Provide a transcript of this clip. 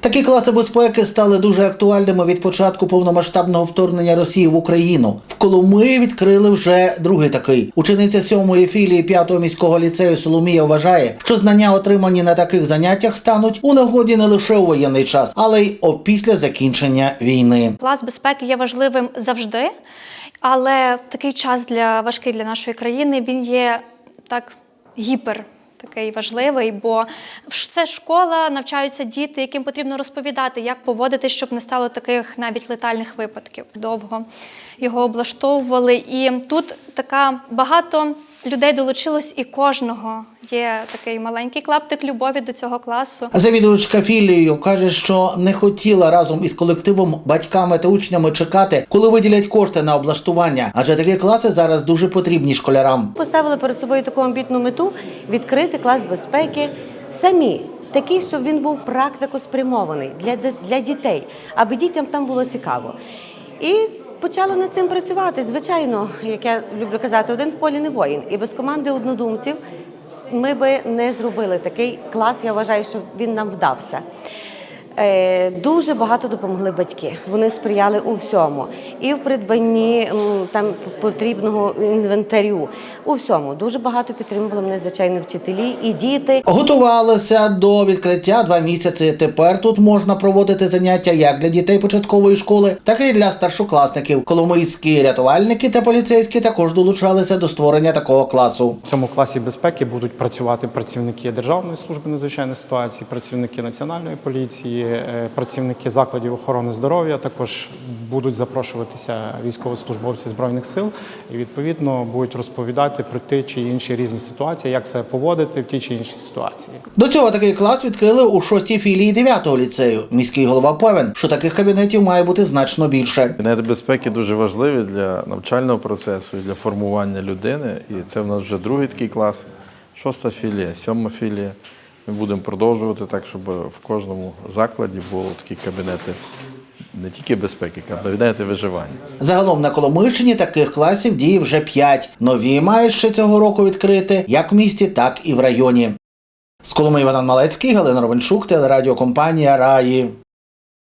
Такі класи безпеки стали дуже актуальними від початку повномасштабного вторгнення Росії в Україну. В Коломиї відкрили вже другий такий. Учениця сьомої філії п'ятого міського ліцею Соломія вважає, що знання, отримані на таких заняттях, стануть у нагоді не лише у воєнний час, але й опісля закінчення війни. Клас безпеки є важливим завжди, але такий час для важкий для нашої країни він є так гіпер. Такий важливий, бо це школа, навчаються діти, яким потрібно розповідати, як поводитись, щоб не стало таких навіть летальних випадків. Довго його облаштовували. І тут така багато людей долучилось, і кожного є такий маленький клаптик любові до цього класу. Завідувачка філією каже, що не хотіла разом із колективом, батьками та учнями чекати, коли виділять кошти на облаштування, адже такі класи зараз дуже потрібні школярам. Поставили перед собою таку амбітну мету відкрити клас безпеки самі. Такий, щоб він був практико спрямований для, для дітей, аби дітям там було цікаво. І почали над цим працювати. Звичайно, як я люблю казати, один в полі не воїн. І без команди однодумців ми би не зробили такий клас. Я вважаю, що він нам вдався. Е, Дуже багато допомогли батьки. Вони сприяли у всьому. І в придбанні там потрібного інвентарю. У всьому. Дуже багато підтримували мене, звичайно, вчителі і діти. Готувалися до відкриття два місяці. Тепер тут можна проводити заняття як для дітей початкової школи, так і для старшокласників. Коломийські рятувальники та поліцейські також долучалися до створення такого класу. В цьому класі безпеки будуть працювати працівники Державної служби надзвичайних ситуацій, працівники національної поліції, е, працівники закладів охорони здоров'я. Також будуть запрошуватися військовослужбовці збройних сил і відповідно будуть розповідати про ті чи інші різні ситуації, як себе поводити в тій чи іншій ситуації. До цього такий клас відкрили у шостій філії 9-го ліцею. Міський голова певен, що таких кабінетів має бути значно більше. Кабінети безпеки дуже важливі для навчального процесу і для формування людини. І це в нас вже другий такий клас, шоста філія, сьома філія. Ми будемо продовжувати так, щоб в кожному закладі були такі кабінети не тільки безпеки, а кабінети виживання. Загалом на Коломийщині таких класів діє вже п'ять. Нові мають ще цього року відкрити як в місті, так і в районі. З Коломи Іван Малецький, Галина Ровенчук, телерадіокомпанія Раї.